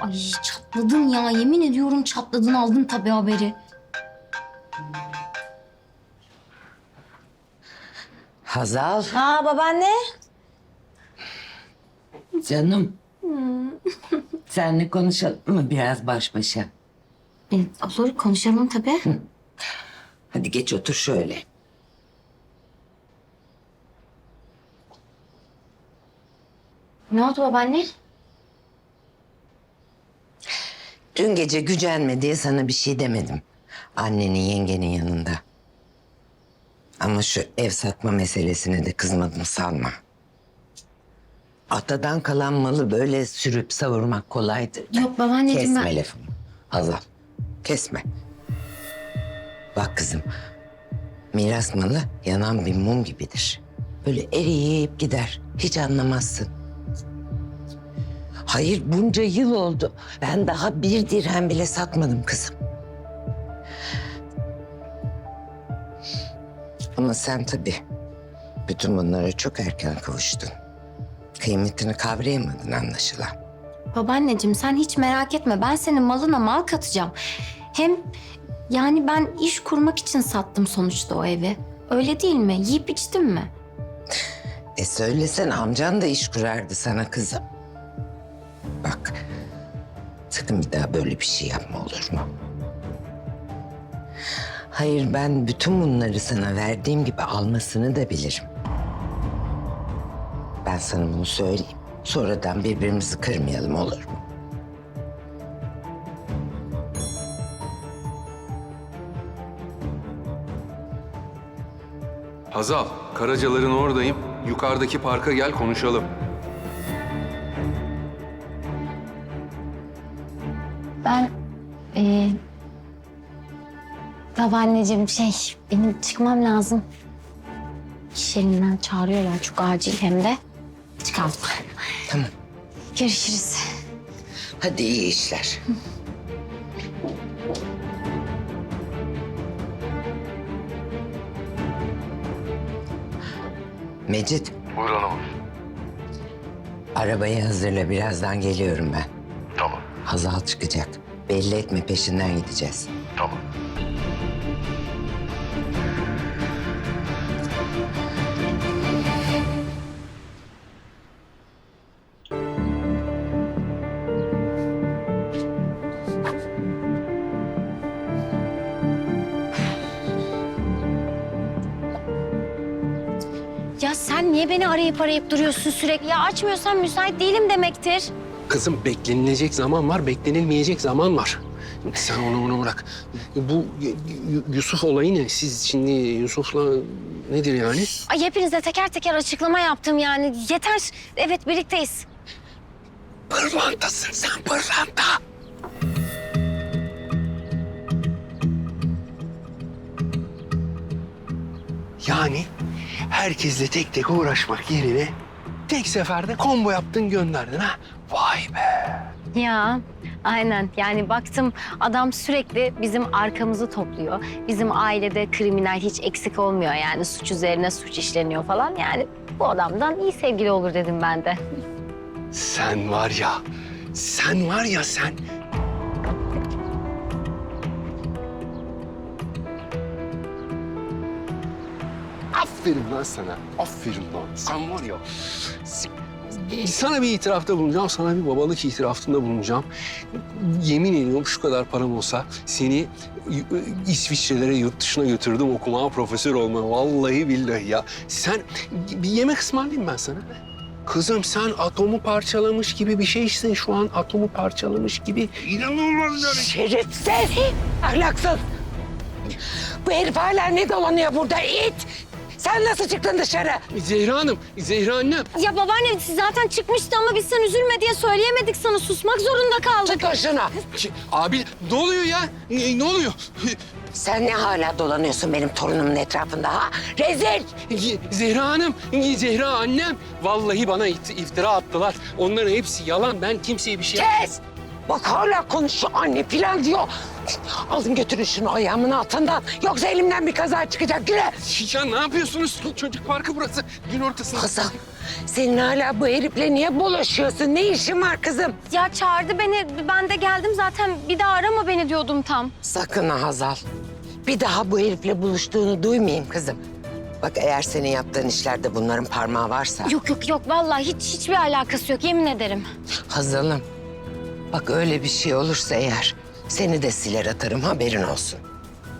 Ay çatladın ya. Yemin ediyorum çatladın aldın tabii haberi. Hazal, Aa babaanne. canım. Seninle konuşalım mı biraz baş başa? E, olur konuşalım tabii. Hadi geç otur şöyle. ne oldu babaanne? Dün gece gücenme diye sana bir şey demedim. Annenin, yengenin yanında. Ama şu ev satma meselesine de kızmadım sanma. Atadan kalan malı böyle sürüp savurmak kolaydır. Yok babaanneciğim Kesme ben... lafımı. Hazal, kesme. Bak kızım, miras malı yanan bir mum gibidir. Böyle eriyip gider, hiç anlamazsın. Hayır, bunca yıl oldu. Ben daha bir dirhem bile satmadım kızım. Ama sen tabii bütün bunlara çok erken kavuştun. Kıymetini kavrayamadın anlaşılan. Babaanneciğim sen hiç merak etme. Ben senin malına mal katacağım. Hem yani ben iş kurmak için sattım sonuçta o evi. Öyle değil mi? Yiyip içtim mi? E söylesen amcan da iş kurardı sana kızım. Bak sakın bir daha böyle bir şey yapma olur mu? Hayır ben bütün bunları sana verdiğim gibi almasını da bilirim. Ben sana bunu söyleyeyim. Sonradan birbirimizi kırmayalım olur mu? Hazal, Karacalar'ın oradayım. Yukarıdaki parka gel konuşalım. Ben e, babaanneciğim şey benim çıkmam lazım. İş yerinden çağırıyorlar çok acil hem de. Çıkalım. Tamam. Görüşürüz. Hadi iyi işler. Mecit. Buyur hanım. Arabayı hazırla birazdan geliyorum ben. Hazal çıkacak. Belli etme peşinden gideceğiz. tamam. Ya sen niye beni arayıp arayıp duruyorsun sürekli? Ya açmıyorsan müsait değilim demektir. Kızım beklenilecek zaman var, beklenilmeyecek zaman var. Sen onu onu bırak. Bu Y- Y- Yusuf olayı ne? Siz şimdi Yusuf'la nedir yani? Ay hepinize teker teker açıklama yaptım yani. Yeter. Evet birlikteyiz. Pırlantasın sen pırlanta. Yani herkesle tek tek uğraşmak yerine tek seferde combo yaptın gönderdin ha. Vay be. Ya aynen yani baktım adam sürekli bizim arkamızı topluyor. Bizim ailede kriminal hiç eksik olmuyor yani suç üzerine suç işleniyor falan. Yani bu adamdan iyi sevgili olur dedim ben de. Sen var ya, sen var ya sen. Aferin lan sana, aferin lan. Sen var ya, s- sana bir itirafta bulunacağım, sana bir babalık itirafında bulunacağım. Yemin ediyorum şu kadar param olsa seni y- İsviçrelere, yurt dışına götürdüm okumaya, profesör olmaya. Vallahi billahi ya. Sen bir yemek ısmarlayayım ben sana. Kızım sen atomu parçalamış gibi bir şeysin şu an. Atomu parçalamış gibi. İnanılmaz yani. Şerefsiz, ahlaksız. Bu herif hala ne dolanıyor burada it? Sen nasıl çıktın dışarı? Zehra Hanım, Zehra annem. Ya babaanne zaten çıkmıştı ama biz sen üzülme diye söyleyemedik sana. Susmak zorunda kaldık. Şunu. Şey, Abi ne oluyor ya? Ne, ne oluyor? Sen ne hala dolanıyorsun benim torunumun etrafında ha? Rezil! Zehra Hanım, Zehra annem. Vallahi bana iftira attılar. Onların hepsi yalan. Ben kimseye bir şey... Kes! Bak hala konuşuyor anne filan diyor. Alın götürün şunu ayağımın altından. Yoksa elimden bir kaza çıkacak. Güle. Ya ne yapıyorsunuz? Çocuk parkı burası. Gün ortasında. Hazal senin hala bu herifle niye bulaşıyorsun? Ne işin var kızım? Ya çağırdı beni. Ben de geldim zaten. Bir daha arama beni diyordum tam. Sakın ha Hazal. Bir daha bu herifle buluştuğunu duymayayım kızım. Bak eğer senin yaptığın işlerde bunların parmağı varsa... Yok yok yok. Vallahi hiç hiçbir alakası yok. Yemin ederim. Hazal'ım. Bak öyle bir şey olursa eğer seni de siler atarım haberin olsun.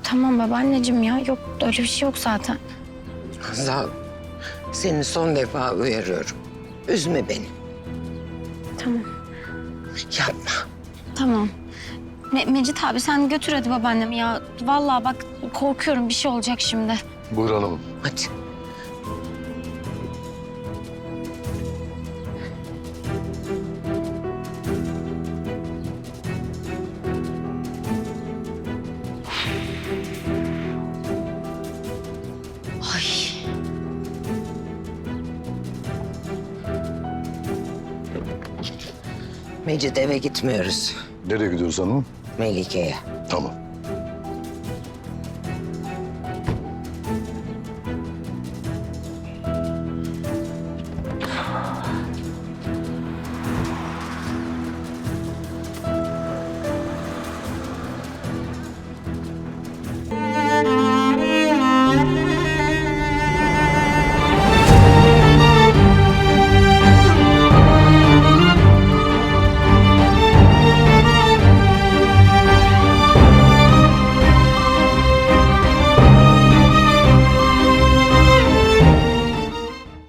Tamam babaanneciğim ya. Yok öyle bir şey yok zaten. Hazal seni son defa uyarıyorum. Üzme beni. Tamam. Yapma. Tamam. Me- Mecit abi sen götür hadi babaannemi ya. Vallahi bak korkuyorum bir şey olacak şimdi. Buyur hanımım. Hadi. Mecit eve gitmiyoruz. Nereye gidiyoruz hanımım? Melike'ye. Tamam.